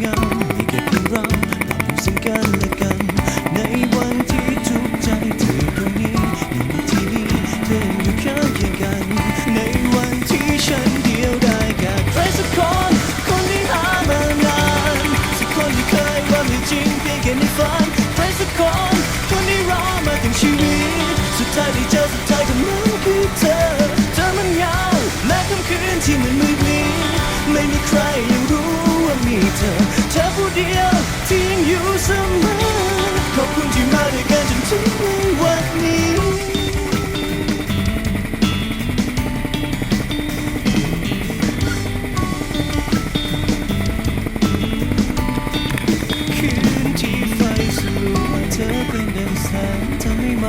เงงามีแค่เพียงเราปรับซึ่งกันและกัน ในวันที่ทุกใจเธอตรงนี้ในที่นี้เธออยู่ข้างเคียงกัน ในวันที่ฉันเดียวได้กับใครสักคนคนที่หามานานสักคนที่เคยว่าไม่จริงเพียงแค่ในฝันใครสักคนคนที่รอมาถึงชีวิต สุดท้ายที่เจอสุดท้ายก็มันคือเธอเธอมันเงาแม้ค่ำคืนที่มันมืดมิดไม่มีใคร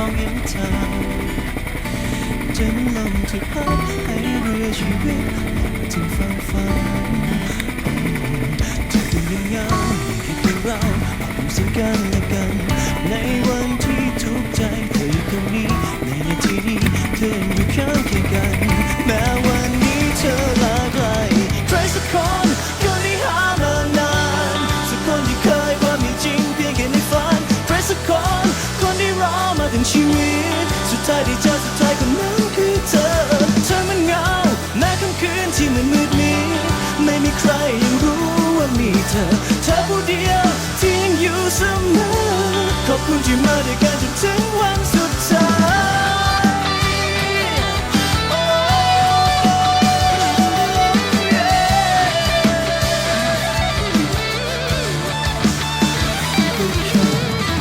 องเห็นทางจนลมที่พัดให้เรือชีวิตถึงฟังฝัน มืดมิดไม่มีใครยังรู้ว่ามีเธอ เธอผู้เดียวที่ยังอยู่เสมอ ขอบคุณที่มาด้วยกันจนถึงวันสุดท้าย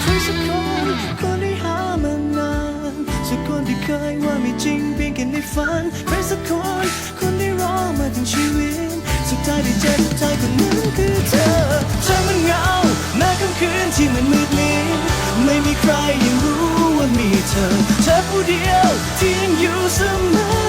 ใครสักคนคนที่หามานานสักคนที่เคยว่าไม่จริงเพียงแค่ในฝันใครสักคน ที่มันมืดมิดไม่มีใครยังรู้ว่ามีเธอ เธอผู้เดียวที่ยังอยู่เสมอ